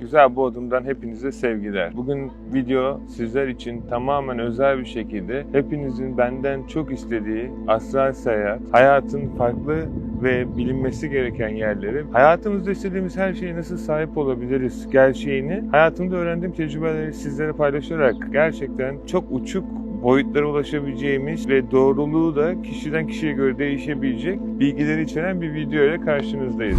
Güzel Bodrum'dan hepinize sevgiler. Bugün video sizler için tamamen özel bir şekilde hepinizin benden çok istediği astral seyahat, hayatın farklı ve bilinmesi gereken yerleri, hayatımızda istediğimiz her şeye nasıl sahip olabiliriz gerçeğini, hayatımda öğrendiğim tecrübeleri sizlere paylaşarak gerçekten çok uçuk boyutlara ulaşabileceğimiz ve doğruluğu da kişiden kişiye göre değişebilecek bilgileri içeren bir video ile karşınızdayız.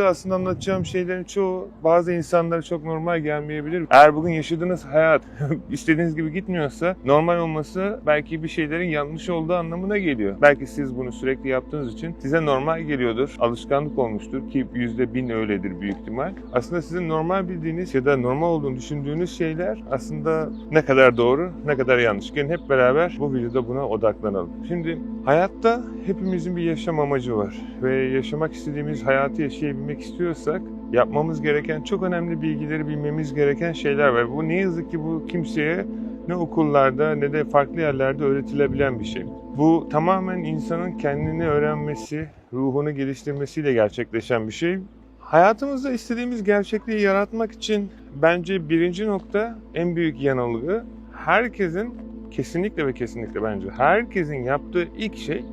Videoda aslında anlatacağım şeylerin çoğu bazı insanlara çok normal gelmeyebilir. Eğer bugün yaşadığınız hayat istediğiniz gibi gitmiyorsa normal olması belki bir şeylerin yanlış olduğu anlamına geliyor. Belki siz bunu sürekli yaptığınız için size normal geliyordur. Alışkanlık olmuştur ki yüzde bin öyledir büyük ihtimal. Aslında sizin normal bildiğiniz ya da normal olduğunu düşündüğünüz şeyler aslında ne kadar doğru ne kadar yanlış. Gelin hep beraber bu videoda buna odaklanalım. Şimdi hayatta hepimizin bir yaşam amacı var ve yaşamak istediğimiz hayatı yaşayabilmek istiyorsak yapmamız gereken çok önemli bilgileri bilmemiz gereken şeyler var. Bu ne yazık ki bu kimseye ne okullarda ne de farklı yerlerde öğretilebilen bir şey. Bu tamamen insanın kendini öğrenmesi, ruhunu geliştirmesiyle gerçekleşen bir şey. Hayatımızda istediğimiz gerçekliği yaratmak için bence birinci nokta en büyük yanılgı herkesin kesinlikle ve kesinlikle bence herkesin yaptığı ilk şey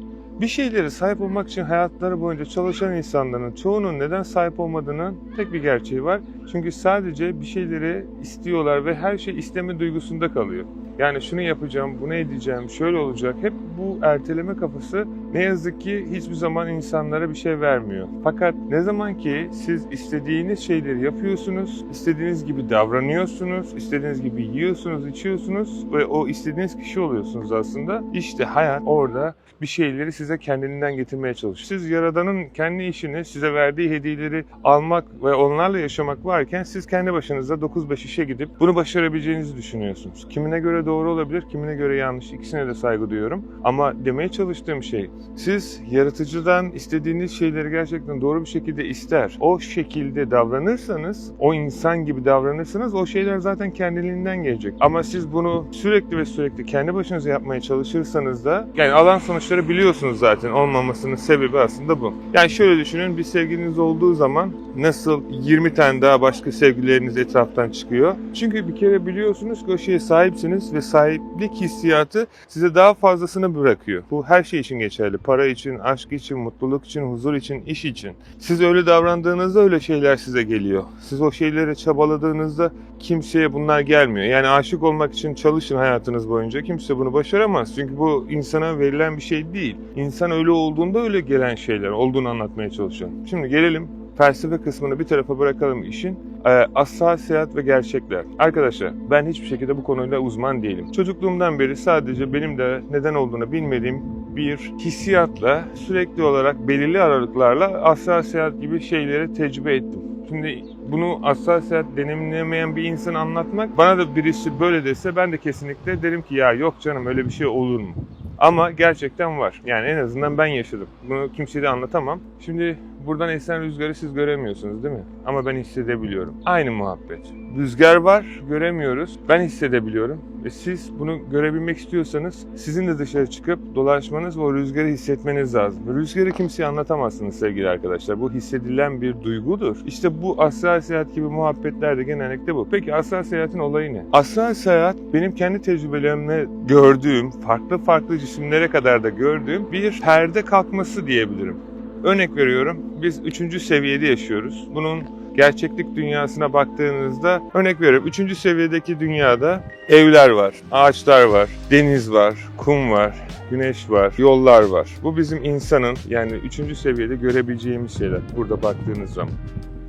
bir şeylere sahip olmak için hayatları boyunca çalışan insanların çoğunun neden sahip olmadığının tek bir gerçeği var. Çünkü sadece bir şeyleri istiyorlar ve her şey isteme duygusunda kalıyor. Yani şunu yapacağım, bunu edeceğim, şöyle olacak. Hep bu erteleme kafası ne yazık ki hiçbir zaman insanlara bir şey vermiyor. Fakat ne zaman ki siz istediğiniz şeyleri yapıyorsunuz, istediğiniz gibi davranıyorsunuz, istediğiniz gibi yiyorsunuz, içiyorsunuz ve o istediğiniz kişi oluyorsunuz aslında. İşte hayat orada bir şeyleri size kendinden getirmeye çalışıyor. Siz Yaradan'ın kendi işini, size verdiği hediyeleri almak ve onlarla yaşamak varken siz kendi başınıza 9-5 işe gidip bunu başarabileceğinizi düşünüyorsunuz. Kimine göre doğru olabilir, kimine göre yanlış. İkisine de saygı duyuyorum. Ama demeye çalıştığım şey, siz yaratıcıdan istediğiniz şeyleri gerçekten doğru bir şekilde ister, o şekilde davranırsanız, o insan gibi davranırsanız o şeyler zaten kendiliğinden gelecek. Ama siz bunu sürekli ve sürekli kendi başınıza yapmaya çalışırsanız da yani alan sonuçları biliyorsunuz zaten olmamasının sebebi aslında bu. Yani şöyle düşünün bir sevgiliniz olduğu zaman nasıl 20 tane daha başka sevgilileriniz etraftan çıkıyor. Çünkü bir kere biliyorsunuz ki o şeye sahipsiniz ve sahiplik hissiyatı size daha fazlasını bırakıyor. Bu her şey için geçerli. Para için, aşk için, mutluluk için, huzur için, iş için. Siz öyle davrandığınızda öyle şeyler size geliyor. Siz o şeylere çabaladığınızda kimseye bunlar gelmiyor. Yani aşık olmak için çalışın hayatınız boyunca. Kimse bunu başaramaz. Çünkü bu insana verilen bir şey değil. İnsan öyle olduğunda öyle gelen şeyler olduğunu anlatmaya çalışıyorum. Şimdi gelelim felsefe kısmını bir tarafa bırakalım işin. Ee, astral seyahat ve gerçekler. Arkadaşlar ben hiçbir şekilde bu konuyla uzman değilim. Çocukluğumdan beri sadece benim de neden olduğunu bilmediğim bir hissiyatla sürekli olarak belirli aralıklarla seyahat gibi şeyleri tecrübe ettim. Şimdi bunu seyahat deneyimlemeyen bir insan anlatmak bana da birisi böyle dese ben de kesinlikle derim ki ya yok canım öyle bir şey olur mu? Ama gerçekten var. Yani en azından ben yaşadım. Bunu kimseye de anlatamam. Şimdi buradan esen rüzgarı siz göremiyorsunuz değil mi? Ama ben hissedebiliyorum. Aynı muhabbet. Rüzgar var, göremiyoruz. Ben hissedebiliyorum. Ve siz bunu görebilmek istiyorsanız sizin de dışarı çıkıp dolaşmanız ve o rüzgarı hissetmeniz lazım. Rüzgarı kimseye anlatamazsınız sevgili arkadaşlar. Bu hissedilen bir duygudur. İşte bu astral seyahat gibi muhabbetler de genellikle bu. Peki astral seyahatin olayı ne? Astral seyahat benim kendi tecrübelerimle gördüğüm, farklı farklı cisimlere kadar da gördüğüm bir perde kalkması diyebilirim. Örnek veriyorum biz üçüncü seviyede yaşıyoruz. Bunun gerçeklik dünyasına baktığınızda örnek veriyorum üçüncü seviyedeki dünyada evler var, ağaçlar var, deniz var, kum var, güneş var, yollar var. Bu bizim insanın yani üçüncü seviyede görebileceğimiz şeyler burada baktığınız zaman.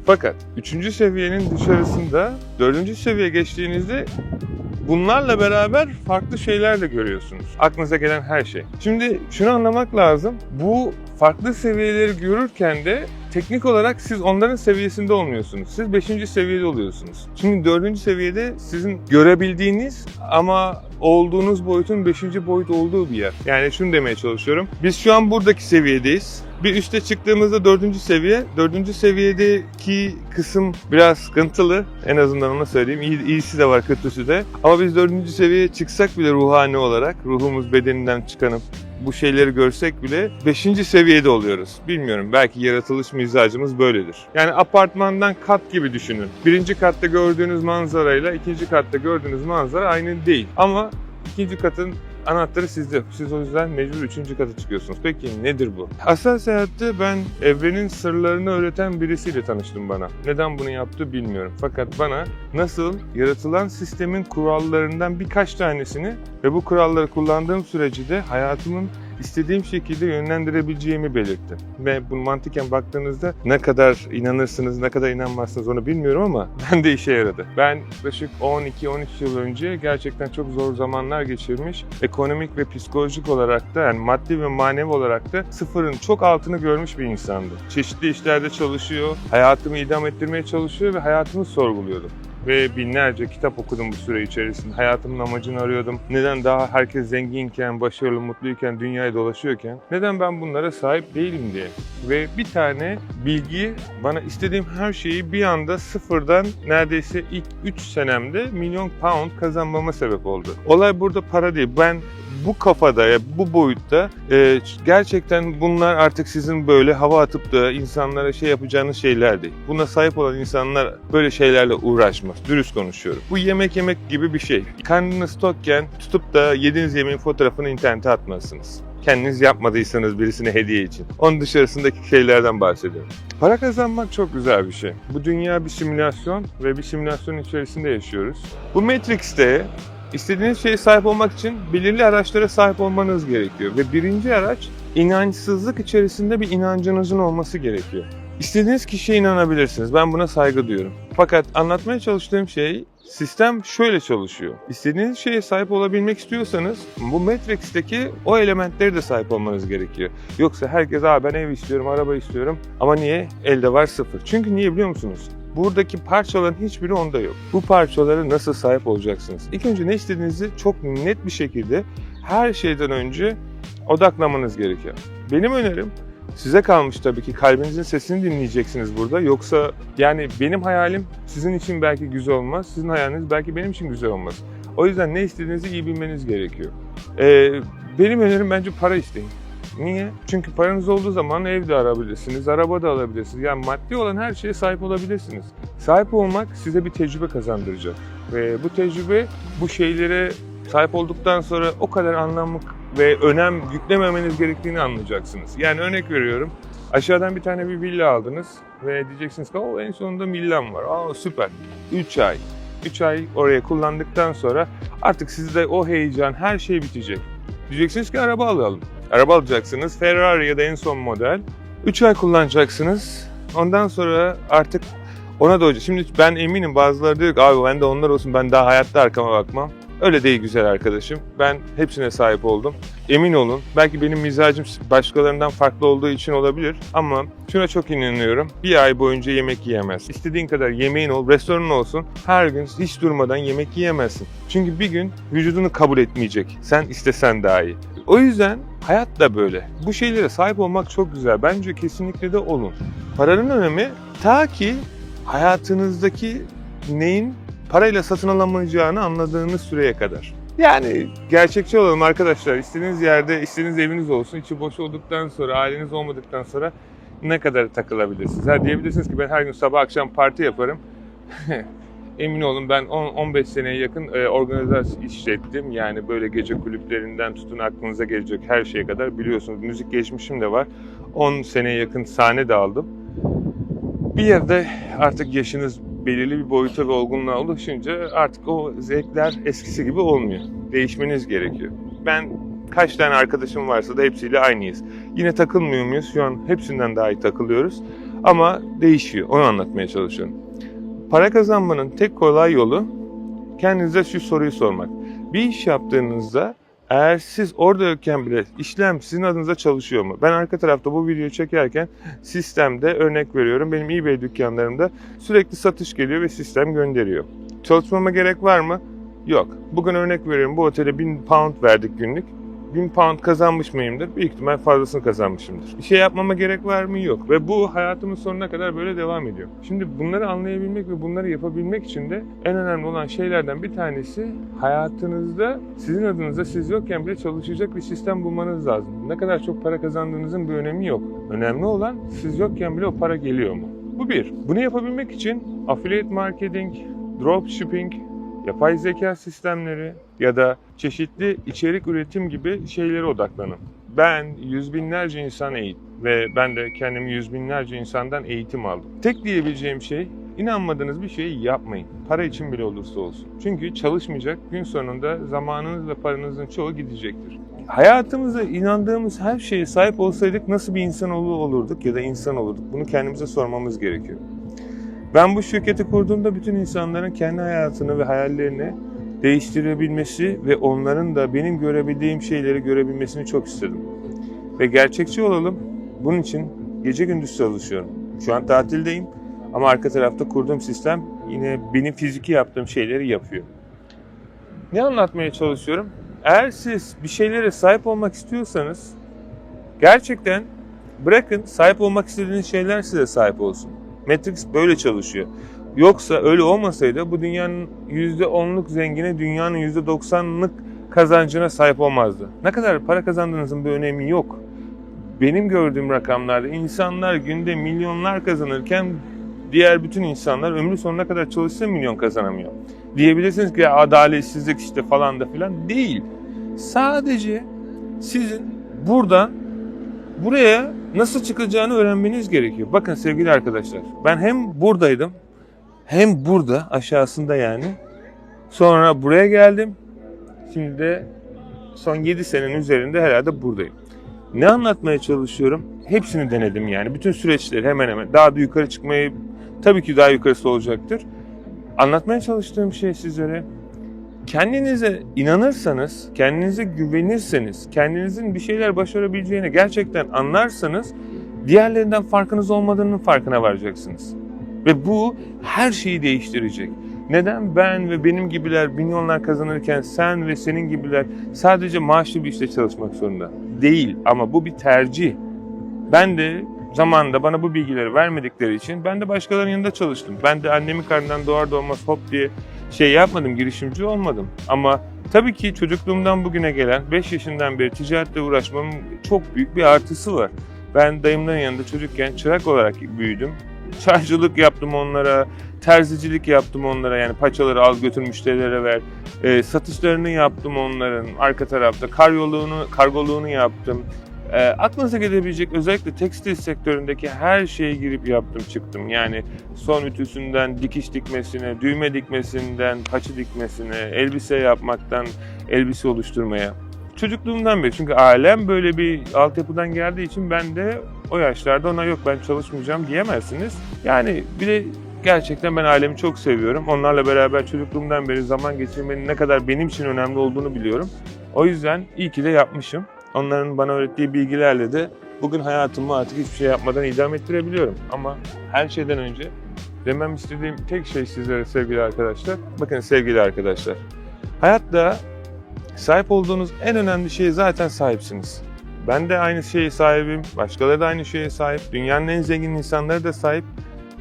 Fakat üçüncü seviyenin dışarısında dördüncü seviye geçtiğinizde bunlarla beraber farklı şeyler de görüyorsunuz. Aklınıza gelen her şey. Şimdi şunu anlamak lazım. Bu farklı seviyeleri görürken de teknik olarak siz onların seviyesinde olmuyorsunuz. Siz 5. seviyede oluyorsunuz. Şimdi 4. seviyede sizin görebildiğiniz ama olduğunuz boyutun 5. boyut olduğu bir yer. Yani şunu demeye çalışıyorum. Biz şu an buradaki seviyedeyiz. Bir üste çıktığımızda dördüncü seviye. Dördüncü seviyedeki kısım biraz sıkıntılı. En azından onu söyleyeyim. İyi, iyisi de var, kötüsü de. Ama biz dördüncü seviyeye çıksak bile ruhani olarak, ruhumuz bedeninden çıkanıp bu şeyleri görsek bile 5. seviyede oluyoruz. Bilmiyorum belki yaratılış mizacımız böyledir. Yani apartmandan kat gibi düşünün. Birinci katta gördüğünüz manzarayla ikinci katta gördüğünüz manzara aynı değil. Ama ikinci katın anahtarı sizde. Siz o yüzden mecbur üçüncü kata çıkıyorsunuz. Peki nedir bu? Asal seyahatte ben evrenin sırlarını öğreten birisiyle tanıştım bana. Neden bunu yaptı bilmiyorum. Fakat bana nasıl yaratılan sistemin kurallarından birkaç tanesini ve bu kuralları kullandığım sürece de hayatımın istediğim şekilde yönlendirebileceğimi belirtti. Ve bu mantıken baktığınızda ne kadar inanırsınız, ne kadar inanmazsınız onu bilmiyorum ama ben de işe yaradı. Ben yaklaşık 12-13 yıl önce gerçekten çok zor zamanlar geçirmiş, ekonomik ve psikolojik olarak da yani maddi ve manevi olarak da sıfırın çok altını görmüş bir insandı. Çeşitli işlerde çalışıyor, hayatımı idam ettirmeye çalışıyor ve hayatımı sorguluyordum ve binlerce kitap okudum bu süre içerisinde. Hayatımın amacını arıyordum. Neden daha herkes zenginken, başarılı, mutluyken, dünyayı dolaşıyorken neden ben bunlara sahip değilim diye. Ve bir tane bilgi bana istediğim her şeyi bir anda sıfırdan neredeyse ilk 3 senemde milyon pound kazanmama sebep oldu. Olay burada para değil. Ben bu kafada ya bu boyutta e, gerçekten bunlar artık sizin böyle hava atıp da insanlara şey yapacağınız şeyler değil. Buna sahip olan insanlar böyle şeylerle uğraşmaz. Dürüst konuşuyorum. Bu yemek yemek gibi bir şey. Karnınız tokken tutup da yediğiniz yemeğin fotoğrafını internete atmazsınız. Kendiniz yapmadıysanız birisine hediye için. Onun dışarısındaki şeylerden bahsediyorum. Para kazanmak çok güzel bir şey. Bu dünya bir simülasyon ve bir simülasyonun içerisinde yaşıyoruz. Bu Matrix'te İstediğiniz şeye sahip olmak için belirli araçlara sahip olmanız gerekiyor. Ve birinci araç inançsızlık içerisinde bir inancınızın olması gerekiyor. İstediğiniz kişiye inanabilirsiniz. Ben buna saygı duyuyorum. Fakat anlatmaya çalıştığım şey sistem şöyle çalışıyor. İstediğiniz şeye sahip olabilmek istiyorsanız bu Matrix'teki o elementleri de sahip olmanız gerekiyor. Yoksa herkes Aa, ben ev istiyorum, araba istiyorum ama niye? Elde var sıfır. Çünkü niye biliyor musunuz? Buradaki parçaların hiçbiri onda yok. Bu parçalara nasıl sahip olacaksınız? İlk önce ne istediğinizi çok net bir şekilde her şeyden önce odaklamanız gerekiyor. Benim önerim size kalmış tabii ki kalbinizin sesini dinleyeceksiniz burada. Yoksa yani benim hayalim sizin için belki güzel olmaz. Sizin hayaliniz belki benim için güzel olmaz. O yüzden ne istediğinizi iyi bilmeniz gerekiyor. Ee, benim önerim bence para isteyin. Niye? Çünkü paranız olduğu zaman ev de alabilirsiniz, araba da alabilirsiniz. Yani maddi olan her şeye sahip olabilirsiniz. Sahip olmak size bir tecrübe kazandıracak. Ve bu tecrübe bu şeylere sahip olduktan sonra o kadar anlamlı ve önem yüklememeniz gerektiğini anlayacaksınız. Yani örnek veriyorum. Aşağıdan bir tane bir villa aldınız ve diyeceksiniz ki o en sonunda villam var. Aa süper. 3 ay. 3 ay oraya kullandıktan sonra artık sizde o heyecan her şey bitecek. Diyeceksiniz ki araba alalım. Araba alacaksınız. Ferrari ya da en son model. 3 ay kullanacaksınız. Ondan sonra artık ona da olacak. Şimdi ben eminim bazıları diyor ki abi ben de onlar olsun ben daha hayatta arkama bakmam. Öyle değil güzel arkadaşım. Ben hepsine sahip oldum. Emin olun. Belki benim mizacım başkalarından farklı olduğu için olabilir. Ama şuna çok inanıyorum. Bir ay boyunca yemek yiyemez. İstediğin kadar yemeğin ol, restoranın olsun. Her gün hiç durmadan yemek yiyemezsin. Çünkü bir gün vücudunu kabul etmeyecek. Sen istesen dahi. O yüzden hayat da böyle. Bu şeylere sahip olmak çok güzel. Bence kesinlikle de olun. Paranın önemi ta ki hayatınızdaki neyin parayla satın alamayacağını anladığınız süreye kadar. Yani gerçekçi olalım arkadaşlar. İstediğiniz yerde, istediğiniz eviniz olsun. içi boş olduktan sonra, aileniz olmadıktan sonra ne kadar takılabilirsiniz? Ha diyebilirsiniz ki ben her gün sabah akşam parti yaparım. Emin olun ben 10-15 seneye yakın e, organizasyon işlettim. Yani böyle gece kulüplerinden tutun aklınıza gelecek her şeye kadar biliyorsunuz müzik geçmişim de var. 10 seneye yakın sahne de aldım. Bir yerde artık yaşınız belirli bir boyuta ve olgunluğa ulaşınca artık o zevkler eskisi gibi olmuyor. Değişmeniz gerekiyor. Ben kaç tane arkadaşım varsa da hepsiyle aynıyız. Yine takılmıyor muyuz? Şu an hepsinden daha iyi takılıyoruz. Ama değişiyor. Onu anlatmaya çalışıyorum. Para kazanmanın tek kolay yolu kendinize şu soruyu sormak. Bir iş yaptığınızda eğer siz orada yokken bile işlem sizin adınıza çalışıyor mu? Ben arka tarafta bu videoyu çekerken sistemde örnek veriyorum. Benim eBay dükkanlarımda sürekli satış geliyor ve sistem gönderiyor. Çalışmama gerek var mı? Yok. Bugün örnek veriyorum bu otele 1000 pound verdik günlük. 1000 pound kazanmış mıyımdır? Büyük ihtimal fazlasını kazanmışımdır. Bir şey yapmama gerek var mı? Yok. Ve bu hayatımın sonuna kadar böyle devam ediyor. Şimdi bunları anlayabilmek ve bunları yapabilmek için de en önemli olan şeylerden bir tanesi hayatınızda sizin adınıza siz yokken bile çalışacak bir sistem bulmanız lazım. Ne kadar çok para kazandığınızın bir önemi yok. Önemli olan siz yokken bile o para geliyor mu? Bu bir. Bunu yapabilmek için affiliate marketing, dropshipping, yapay zeka sistemleri ya da çeşitli içerik üretim gibi şeylere odaklanın. Ben yüz binlerce insan eğit ve ben de kendimi yüz binlerce insandan eğitim aldım. Tek diyebileceğim şey inanmadığınız bir şeyi yapmayın. Para için bile olursa olsun. Çünkü çalışmayacak gün sonunda zamanınız ve paranızın çoğu gidecektir. Hayatımıza inandığımız her şeye sahip olsaydık nasıl bir insanoğlu olurduk ya da insan olurduk? Bunu kendimize sormamız gerekiyor. Ben bu şirketi kurduğumda bütün insanların kendi hayatını ve hayallerini değiştirebilmesi ve onların da benim görebildiğim şeyleri görebilmesini çok istedim. Ve gerçekçi olalım. Bunun için gece gündüz çalışıyorum. Şu an tatildeyim ama arka tarafta kurduğum sistem yine benim fiziki yaptığım şeyleri yapıyor. Ne anlatmaya çalışıyorum? Eğer siz bir şeylere sahip olmak istiyorsanız gerçekten bırakın sahip olmak istediğiniz şeyler size sahip olsun. Matrix böyle çalışıyor. Yoksa öyle olmasaydı bu dünyanın %10'luk zengini dünyanın %90'lık kazancına sahip olmazdı. Ne kadar para kazandığınızın bir önemi yok. Benim gördüğüm rakamlarda insanlar günde milyonlar kazanırken diğer bütün insanlar ömrü sonuna kadar çalışsa milyon kazanamıyor. Diyebilirsiniz ki adaletsizlik işte falan da filan değil. Sadece sizin buradan buraya nasıl çıkacağını öğrenmeniz gerekiyor. Bakın sevgili arkadaşlar ben hem buradaydım hem burada aşağısında yani. Sonra buraya geldim. Şimdi de son 7 senenin üzerinde herhalde buradayım. Ne anlatmaya çalışıyorum? Hepsini denedim yani. Bütün süreçleri hemen hemen. Daha da yukarı çıkmayı tabii ki daha yukarısı olacaktır. Anlatmaya çalıştığım şey sizlere kendinize inanırsanız, kendinize güvenirseniz, kendinizin bir şeyler başarabileceğini gerçekten anlarsanız diğerlerinden farkınız olmadığının farkına varacaksınız. Ve bu her şeyi değiştirecek. Neden ben ve benim gibiler milyonlar kazanırken sen ve senin gibiler sadece maaşlı bir işte çalışmak zorunda? Değil ama bu bir tercih. Ben de zamanında bana bu bilgileri vermedikleri için ben de başkalarının yanında çalıştım. Ben de annemin karnından doğar doğmaz hop diye şey yapmadım, girişimci olmadım. Ama tabii ki çocukluğumdan bugüne gelen 5 yaşından beri ticaretle uğraşmamın çok büyük bir artısı var. Ben dayımların yanında çocukken çırak olarak büyüdüm. Çaycılık yaptım onlara, terzicilik yaptım onlara yani paçaları al götür müşterilere ver. E, satışlarını yaptım onların arka tarafta, karyoluğunu, kargoluğunu yaptım. E, aklınıza gelebilecek özellikle tekstil sektöründeki her şeye girip yaptım çıktım. Yani son ütüsünden dikiş dikmesine, düğme dikmesinden paçı dikmesine, elbise yapmaktan elbise oluşturmaya. Çocukluğumdan beri çünkü ailem böyle bir altyapıdan geldiği için ben de o yaşlarda ona yok ben çalışmayacağım diyemezsiniz. Yani bir de gerçekten ben ailemi çok seviyorum. Onlarla beraber çocukluğumdan beri zaman geçirmenin ne kadar benim için önemli olduğunu biliyorum. O yüzden iyi ki de yapmışım. Onların bana öğrettiği bilgilerle de bugün hayatımı artık hiçbir şey yapmadan idame ettirebiliyorum. Ama her şeyden önce demem istediğim tek şey sizlere sevgili arkadaşlar. Bakın sevgili arkadaşlar. Hayatta sahip olduğunuz en önemli şeye zaten sahipsiniz. Ben de aynı şeye sahibim, başkaları da aynı şeye sahip, dünyanın en zengin insanları da sahip.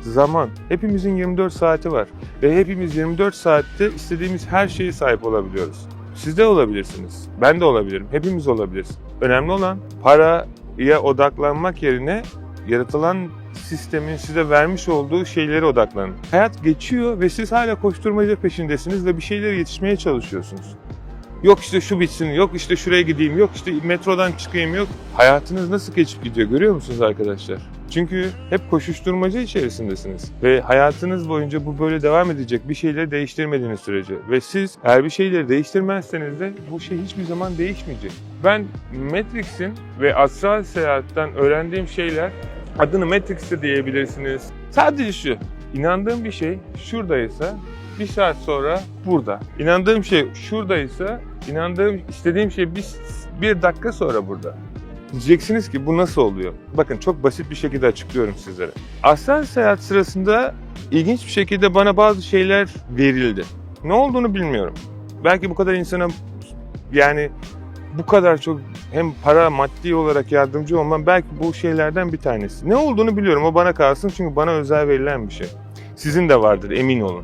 Zaman. Hepimizin 24 saati var ve hepimiz 24 saatte istediğimiz her şeye sahip olabiliyoruz. Siz de olabilirsiniz, ben de olabilirim, hepimiz olabiliriz. Önemli olan paraya odaklanmak yerine yaratılan sistemin size vermiş olduğu şeylere odaklanın. Hayat geçiyor ve siz hala koşturmaca peşindesiniz ve bir şeylere yetişmeye çalışıyorsunuz. Yok işte şu bitsin, yok işte şuraya gideyim, yok işte metrodan çıkayım, yok. Hayatınız nasıl geçip gidiyor görüyor musunuz arkadaşlar? Çünkü hep koşuşturmaca içerisindesiniz. Ve hayatınız boyunca bu böyle devam edecek bir şeyleri değiştirmediğiniz sürece. Ve siz eğer bir şeyleri değiştirmezseniz de bu şey hiçbir zaman değişmeyecek. Ben Matrix'in ve astral seyahatten öğrendiğim şeyler adını Matrix de diyebilirsiniz. Sadece şu, inandığım bir şey şuradaysa bir saat sonra burada. İnandığım şey şuradaysa, inandığım, istediğim şey bir, bir dakika sonra burada. Diyeceksiniz ki bu nasıl oluyor? Bakın çok basit bir şekilde açıklıyorum sizlere. Astral seyahat sırasında ilginç bir şekilde bana bazı şeyler verildi. Ne olduğunu bilmiyorum. Belki bu kadar insana yani bu kadar çok hem para maddi olarak yardımcı olmam belki bu şeylerden bir tanesi. Ne olduğunu biliyorum o bana kalsın çünkü bana özel verilen bir şey. Sizin de vardır emin olun.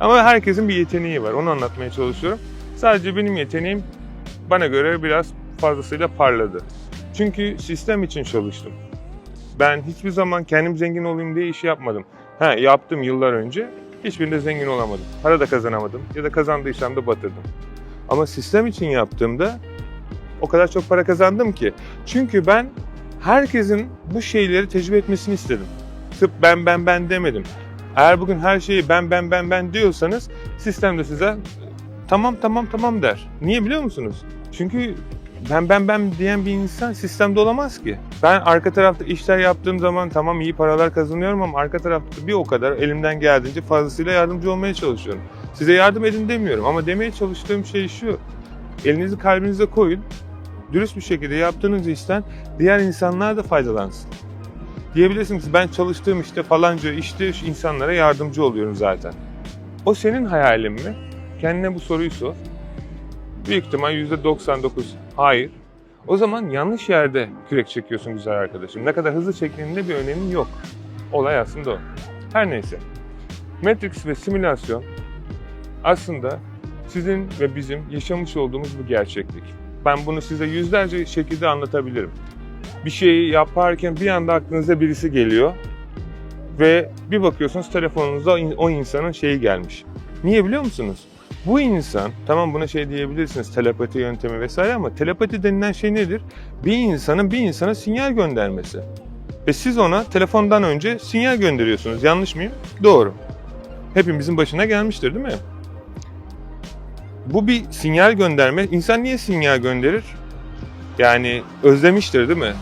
Ama herkesin bir yeteneği var onu anlatmaya çalışıyorum. Sadece benim yeteneğim bana göre biraz fazlasıyla parladı. Çünkü sistem için çalıştım. Ben hiçbir zaman kendim zengin olayım diye iş yapmadım. Ha yaptım yıllar önce. Hiçbirinde zengin olamadım. Para da kazanamadım ya da kazandıysam da batırdım. Ama sistem için yaptığımda o kadar çok para kazandım ki. Çünkü ben herkesin bu şeyleri tecrübe etmesini istedim. Sırf ben ben ben demedim. Eğer bugün her şeyi ben ben ben ben diyorsanız sistem de size tamam tamam tamam der. Niye biliyor musunuz? Çünkü ben ben ben diyen bir insan sistemde olamaz ki. Ben arka tarafta işler yaptığım zaman tamam iyi paralar kazanıyorum ama arka tarafta bir o kadar elimden geldiğince fazlasıyla yardımcı olmaya çalışıyorum. Size yardım edin demiyorum ama demeye çalıştığım şey şu. Elinizi kalbinize koyun. Dürüst bir şekilde yaptığınız işten diğer insanlar da faydalansın. Diyebilirsiniz ben çalıştığım işte falanca işte insanlara yardımcı oluyorum zaten. O senin hayalin mi? Kendine bu soruyu sor. Büyük ihtimal %99 hayır. O zaman yanlış yerde kürek çekiyorsun güzel arkadaşım. Ne kadar hızlı çektiğinde bir önemi yok. Olay aslında o. Her neyse. Matrix ve simülasyon aslında sizin ve bizim yaşamış olduğumuz bir gerçeklik. Ben bunu size yüzlerce şekilde anlatabilirim. Bir şeyi yaparken bir anda aklınıza birisi geliyor ve bir bakıyorsunuz telefonunuzda o insanın şeyi gelmiş. Niye biliyor musunuz? Bu insan, tamam buna şey diyebilirsiniz telepati yöntemi vesaire ama telepati denilen şey nedir? Bir insanın bir insana sinyal göndermesi. Ve siz ona telefondan önce sinyal gönderiyorsunuz. Yanlış mıyım? Doğru. Hepimizin başına gelmiştir değil mi? Bu bir sinyal gönderme. İnsan niye sinyal gönderir? Yani özlemiştir değil mi?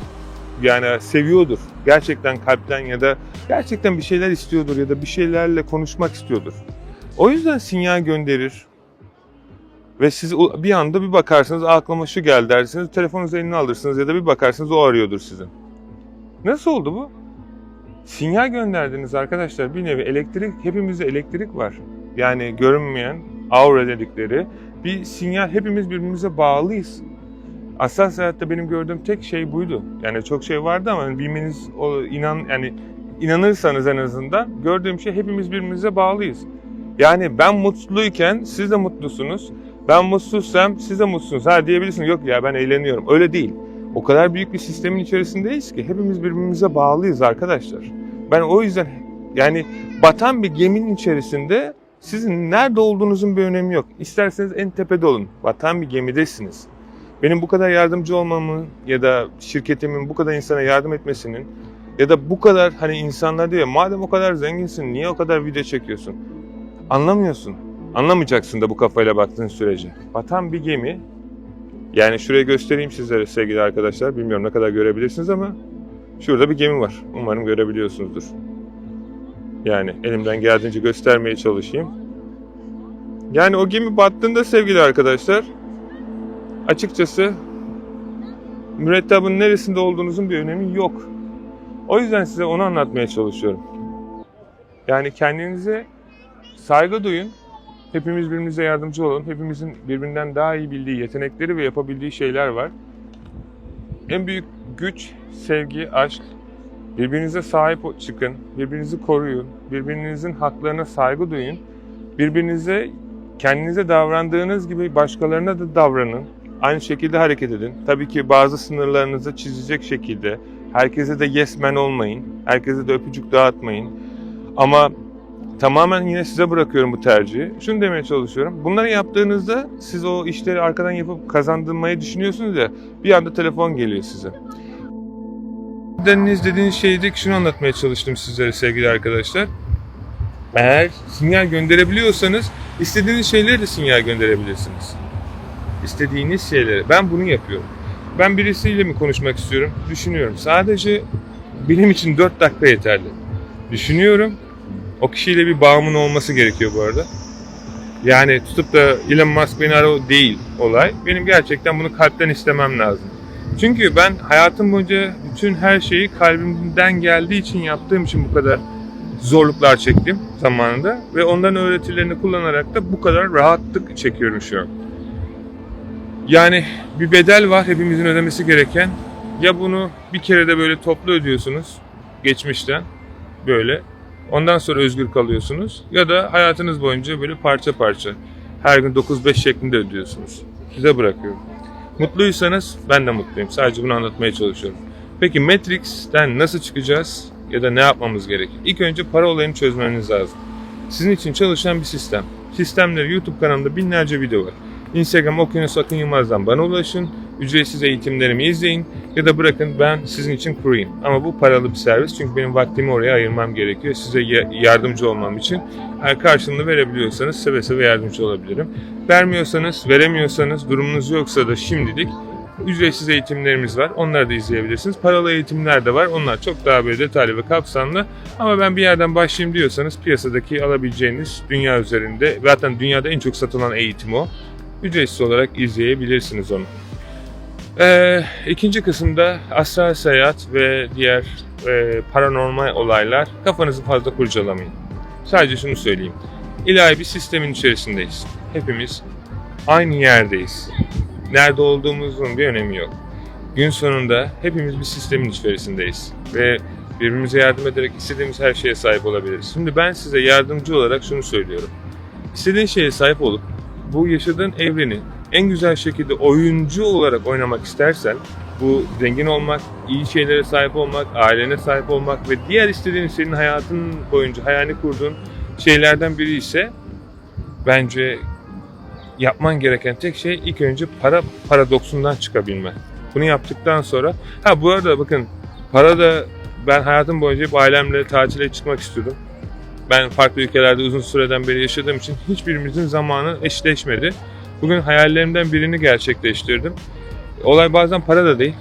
Yani seviyordur. Gerçekten kalpten ya da gerçekten bir şeyler istiyordur ya da bir şeylerle konuşmak istiyordur. O yüzden sinyal gönderir. Ve siz bir anda bir bakarsınız aklıma şu geldi dersiniz telefonunuzu eline alırsınız ya da bir bakarsınız o arıyordur sizin. Nasıl oldu bu? Sinyal gönderdiniz arkadaşlar bir nevi elektrik hepimizde elektrik var. Yani görünmeyen aura dedikleri bir sinyal hepimiz birbirimize bağlıyız. Asıl hayatta benim gördüğüm tek şey buydu. Yani çok şey vardı ama hani bilmeniz o inan yani inanırsanız en azından gördüğüm şey hepimiz birbirimize bağlıyız. Yani ben mutluyken siz de mutlusunuz. Ben mutsuzsam siz de mutlusunuz. Ha diyebilirsiniz yok ya ben eğleniyorum. Öyle değil. O kadar büyük bir sistemin içerisindeyiz ki hepimiz birbirimize bağlıyız arkadaşlar. Ben o yüzden yani batan bir geminin içerisinde sizin nerede olduğunuzun bir önemi yok. İsterseniz en tepede olun. Batan bir gemidesiniz. Benim bu kadar yardımcı olmamın ya da şirketimin bu kadar insana yardım etmesinin ya da bu kadar hani insanlar diyor madem o kadar zenginsin niye o kadar video çekiyorsun? Anlamıyorsun. Anlamayacaksın da bu kafayla baktığın sürece. Batan bir gemi yani şuraya göstereyim sizlere sevgili arkadaşlar. Bilmiyorum ne kadar görebilirsiniz ama şurada bir gemi var. Umarım görebiliyorsunuzdur. Yani elimden geldiğince göstermeye çalışayım. Yani o gemi battığında sevgili arkadaşlar açıkçası mürettebatın neresinde olduğunuzun bir önemi yok. O yüzden size onu anlatmaya çalışıyorum. Yani kendinize saygı duyun. Hepimiz birbirimize yardımcı olalım. Hepimizin birbirinden daha iyi bildiği yetenekleri ve yapabildiği şeyler var. En büyük güç, sevgi, aşk. Birbirinize sahip çıkın, birbirinizi koruyun, birbirinizin haklarına saygı duyun. Birbirinize kendinize davrandığınız gibi başkalarına da davranın. Aynı şekilde hareket edin. Tabii ki bazı sınırlarınızı çizecek şekilde. Herkese de yes man olmayın. Herkese de öpücük dağıtmayın. Ama tamamen yine size bırakıyorum bu tercihi. Şunu demeye çalışıyorum. Bunları yaptığınızda siz o işleri arkadan yapıp kazandırmayı düşünüyorsunuz ya bir anda telefon geliyor size. Deniz dediğiniz şeyde şunu anlatmaya çalıştım sizlere sevgili arkadaşlar. Eğer sinyal gönderebiliyorsanız istediğiniz şeyleri de sinyal gönderebilirsiniz. İstediğiniz şeyleri. Ben bunu yapıyorum. Ben birisiyle mi konuşmak istiyorum? Düşünüyorum. Sadece benim için 4 dakika yeterli. Düşünüyorum. O kişiyle bir bağımın olması gerekiyor bu arada. Yani tutup da Elon Musk beni ara değil olay. Benim gerçekten bunu kalpten istemem lazım. Çünkü ben hayatım boyunca bütün her şeyi kalbimden geldiği için yaptığım için bu kadar zorluklar çektim zamanında. Ve onların öğretilerini kullanarak da bu kadar rahatlık çekiyorum şu an. Yani bir bedel var hepimizin ödemesi gereken. Ya bunu bir kere de böyle toplu ödüyorsunuz geçmişten böyle. Ondan sonra özgür kalıyorsunuz. Ya da hayatınız boyunca böyle parça parça her gün 9-5 şeklinde ödüyorsunuz. Size bırakıyorum. Mutluysanız ben de mutluyum. Sadece bunu anlatmaya çalışıyorum. Peki Matrix'ten nasıl çıkacağız ya da ne yapmamız gerekir? İlk önce para olayını çözmeniz lazım. Sizin için çalışan bir sistem. Sistemleri YouTube kanalımda binlerce video var. Instagram Okyanus Akın Yılmaz'dan bana ulaşın. Ücretsiz eğitimlerimi izleyin ya da bırakın ben sizin için kurayım. Ama bu paralı bir servis çünkü benim vaktimi oraya ayırmam gerekiyor. Size ya- yardımcı olmam için. Eğer karşılığını verebiliyorsanız seve seve yardımcı olabilirim. Vermiyorsanız, veremiyorsanız, durumunuz yoksa da şimdilik ücretsiz eğitimlerimiz var. Onları da izleyebilirsiniz. Paralı eğitimler de var. Onlar çok daha böyle detaylı ve kapsamlı. Ama ben bir yerden başlayayım diyorsanız piyasadaki alabileceğiniz dünya üzerinde zaten dünyada en çok satılan eğitim o. Ücretsiz olarak izleyebilirsiniz onu. Ee, ikinci kısımda astral seyahat ve diğer e, paranormal olaylar kafanızı fazla kurcalamayın. Sadece şunu söyleyeyim. İlahi bir sistemin içerisindeyiz. Hepimiz aynı yerdeyiz. Nerede olduğumuzun bir önemi yok. Gün sonunda hepimiz bir sistemin içerisindeyiz. Ve birbirimize yardım ederek istediğimiz her şeye sahip olabiliriz. Şimdi ben size yardımcı olarak şunu söylüyorum. İstediğin şeye sahip olup bu yaşadığın evreni en güzel şekilde oyuncu olarak oynamak istersen bu zengin olmak, iyi şeylere sahip olmak, ailene sahip olmak ve diğer istediğin senin hayatın boyunca hayalini kurduğun şeylerden biri ise bence yapman gereken tek şey ilk önce para paradoksundan çıkabilme. Bunu yaptıktan sonra ha bu arada bakın para da ben hayatım boyunca hep ailemle tatile çıkmak istiyordum. Ben farklı ülkelerde uzun süreden beri yaşadığım için hiçbirimizin zamanı eşleşmedi. Bugün hayallerimden birini gerçekleştirdim. Olay bazen para da değil.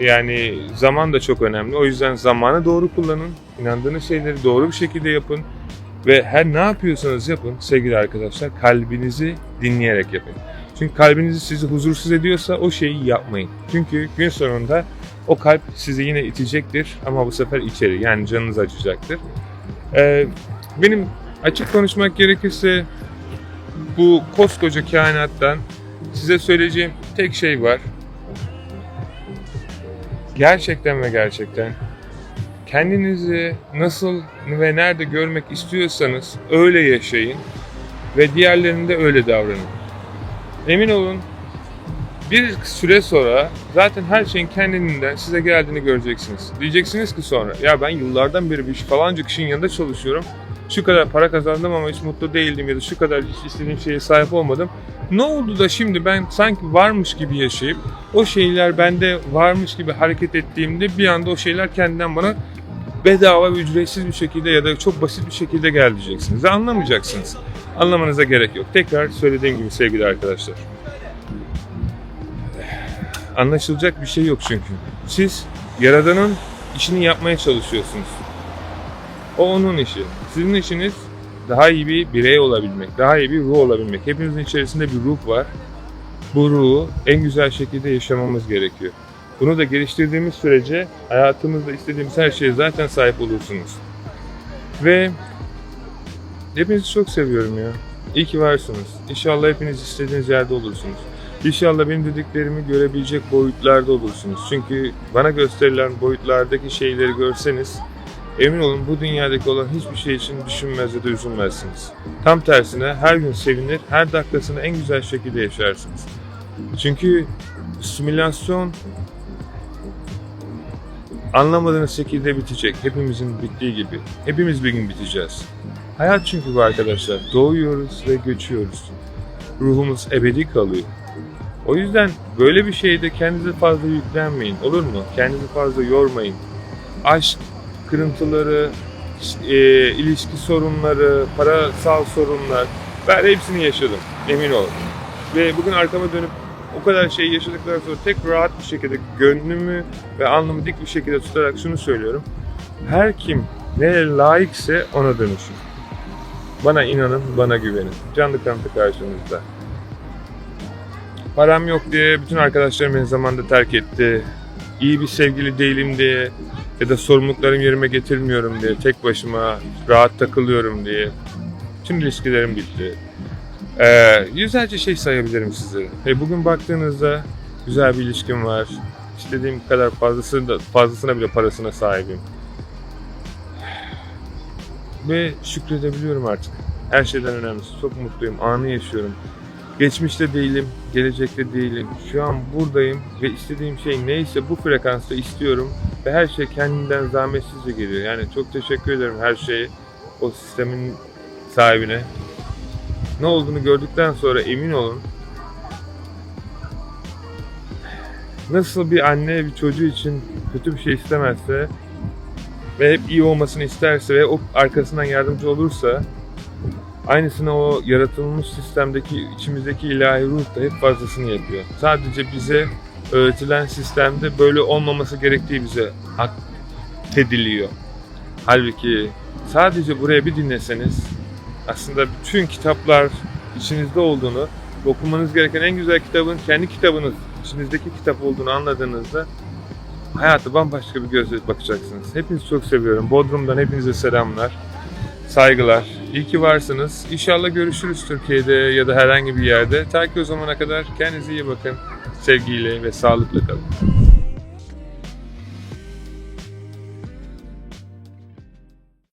Yani zaman da çok önemli. O yüzden zamanı doğru kullanın. İnandığınız şeyleri doğru bir şekilde yapın. Ve her ne yapıyorsanız yapın sevgili arkadaşlar kalbinizi dinleyerek yapın. Çünkü kalbinizi sizi huzursuz ediyorsa o şeyi yapmayın. Çünkü gün sonunda o kalp sizi yine itecektir ama bu sefer içeri yani canınız acıyacaktır. Ee, benim açık konuşmak gerekirse bu koskoca kainattan size söyleyeceğim tek şey var. Gerçekten ve gerçekten kendinizi nasıl ve nerede görmek istiyorsanız öyle yaşayın ve diğerlerinde öyle davranın. Emin olun bir süre sonra zaten her şeyin kendiliğinden size geldiğini göreceksiniz. Diyeceksiniz ki sonra ya ben yıllardan beri bir falanca kişinin yanında çalışıyorum. Şu kadar para kazandım ama hiç mutlu değildim ya da şu kadar istediğim şeye sahip olmadım. Ne oldu da şimdi ben sanki varmış gibi yaşayıp o şeyler bende varmış gibi hareket ettiğimde bir anda o şeyler kendinden bana bedava ücretsiz bir şekilde ya da çok basit bir şekilde gel diyeceksiniz. Anlamayacaksınız. Anlamanıza gerek yok. Tekrar söylediğim gibi sevgili arkadaşlar. Anlaşılacak bir şey yok çünkü. Siz Yaradan'ın işini yapmaya çalışıyorsunuz. O onun işi. Sizin işiniz daha iyi bir birey olabilmek, daha iyi bir ruh olabilmek. Hepimizin içerisinde bir ruh var. Bu ruhu en güzel şekilde yaşamamız gerekiyor. Bunu da geliştirdiğimiz sürece hayatımızda istediğimiz her şeye zaten sahip olursunuz. Ve hepinizi çok seviyorum ya. İyi ki varsınız. İnşallah hepiniz istediğiniz yerde olursunuz. İnşallah benim dediklerimi görebilecek boyutlarda olursunuz. Çünkü bana gösterilen boyutlardaki şeyleri görseniz emin olun bu dünyadaki olan hiçbir şey için düşünmez ya da üzülmezsiniz. Tam tersine her gün sevinir, her dakikasını en güzel şekilde yaşarsınız. Çünkü simülasyon anlamadığınız şekilde bitecek. Hepimizin bittiği gibi. Hepimiz bir gün biteceğiz. Hayat çünkü bu arkadaşlar. Doğuyoruz ve göçüyoruz. Ruhumuz ebedi kalıyor. O yüzden böyle bir şeyde kendinize fazla yüklenmeyin. Olur mu? Kendinizi fazla yormayın. Aşk kırıntıları, e, ilişki sorunları, parasal sorunlar. Ben hepsini yaşadım. Emin olun. Ve bugün arkama dönüp o kadar şey yaşadıktan sonra tek rahat bir şekilde gönlümü ve alnımı dik bir şekilde tutarak şunu söylüyorum. Her kim ne layıkse ona dönüşün. Bana inanın, bana güvenin. Canlı kanıtı karşınızda. Param yok diye bütün arkadaşlarım beni zamanında terk etti. İyi bir sevgili değilim diye ya da sorumluluklarımı yerime getirmiyorum diye tek başıma rahat takılıyorum diye tüm ilişkilerim bitti. Ee, yüzlerce şey sayabilirim size. E, bugün baktığınızda güzel bir ilişkim var. İstediğim kadar fazlasını fazlasına bile parasına sahibim. Ve şükredebiliyorum artık. Her şeyden önemlisi. Çok mutluyum. Anı yaşıyorum. Geçmişte değilim, gelecekte değilim. Şu an buradayım ve istediğim şey neyse bu frekansta istiyorum. Ve her şey kendinden zahmetsizce geliyor. Yani çok teşekkür ederim her şeyi o sistemin sahibine. Ne olduğunu gördükten sonra emin olun nasıl bir anne bir çocuğu için kötü bir şey istemezse ve hep iyi olmasını isterse ve o arkasından yardımcı olursa aynısını o yaratılmış sistemdeki içimizdeki ilahi ruh da hep fazlasını yapıyor. Sadece bize öğretilen sistemde böyle olmaması gerektiği bize aklediliyor. Halbuki sadece buraya bir dinleseniz aslında bütün kitaplar içinizde olduğunu okumanız gereken en güzel kitabın kendi kitabınız, içinizdeki kitap olduğunu anladığınızda hayata bambaşka bir gözle bakacaksınız. Hepinizi çok seviyorum. Bodrum'dan hepinize selamlar, saygılar. İyi ki varsınız. İnşallah görüşürüz Türkiye'de ya da herhangi bir yerde. Ta ki o zamana kadar kendinize iyi bakın. Sevgiyle ve sağlıkla kalın.